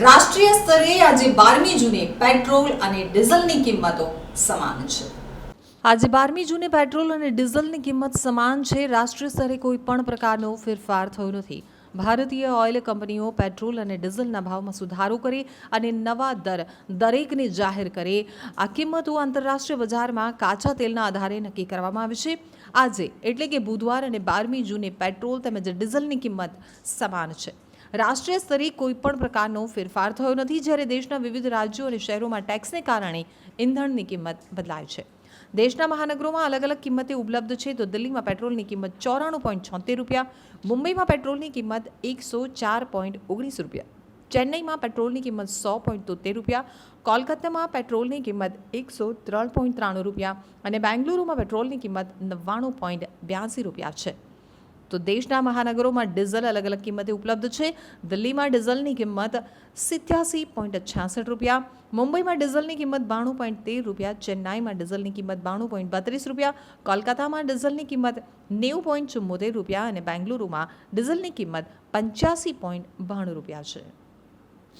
સ્તરે આજે બારમી જૂને પેટ્રોલ અને ડીઝલની કિંમતો સમાન છે. આજે બારમી જૂને પેટ્રોલ અને ડીઝલની કિંમત સમાન છે. રાષ્ટ્રીય સ્તરે કોઈ પણ પ્રકારનો ફેરફાર થયો નથી. ભારતીય ઓઇલ કંપનીઓ પેટ્રોલ અને ડીઝલના ભાવમાં સુધારો કરે અને નવા દર દરેકને જાહેર કરે. આ કિંમતો આંતરરાષ્ટ્રીય બજારમાં કાચા તેલના આધારે નક્કી કરવામાં આવે છે. આજે એટલે કે બુધવાર અને બારમી જૂને પેટ્રોલ તેમજ ડીઝલની કિંમત સમાન છે. રાષ્ટ્રીય સ્તરે કોઈ પણ પ્રકારનો ફેરફાર થયો નથી જ્યારે દેશના વિવિધ રાજ્યો અને શહેરોમાં ટેક્સને કારણે ઇંધણની કિંમત બદલાય છે. દેશના મહાનગરોમાં અલગ અલગ કિંમતે ઉપલબ્ધ છે તો દિલ્હીમાં પેટ્રોલની કિંમત ચોરાણું પોઈન્ટ છોતેર રૂપિયા, મુંબઈમાં પેટ્રોલની કિંમત એકસો ચાર પોઈન્ટ ઓગણીસ રૂપિયા, ચેન્નઈમાં પેટ્રોલની કિંમત સો પોઈન્ટ તોતેર રૂપિયા, કોલકાતામાં પેટ્રોલની કિંમત એકસો ત્રણ પોઈન્ટ ત્રાણું રૂપિયા અને બેંગલુરુમાં પેટ્રોલની કિંમત નવ્વાણું પોઈન્ટ બ્યાસી રૂપિયા છે. તો દેશના મહાનગરોમાં ડીઝલ અલગ અલગ કિંમતે ઉપલબ્ધ છે. દિલ્હીમાં ડીઝલની કિંમત સિત્યાસી પોઈન્ટ છાસઠ રૂપિયા, મુંબઈમાં ડીઝલની કિંમત બાણું પોઈન્ટ તેર રૂપિયા, ચેન્નાઈમાં ડીઝલની કિંમત બાણું પોઈન્ટ બત્રીસ રૂપિયા, કોલકાતામાં ડીઝલની કિંમત નેવું પોઈન્ટ ચુમ્મોતેર રૂપિયા અને બેંગલુરુમાં ડીઝલની કિંમત પંચ્યાસી પોઈન્ટ બાણું રૂપિયા છે.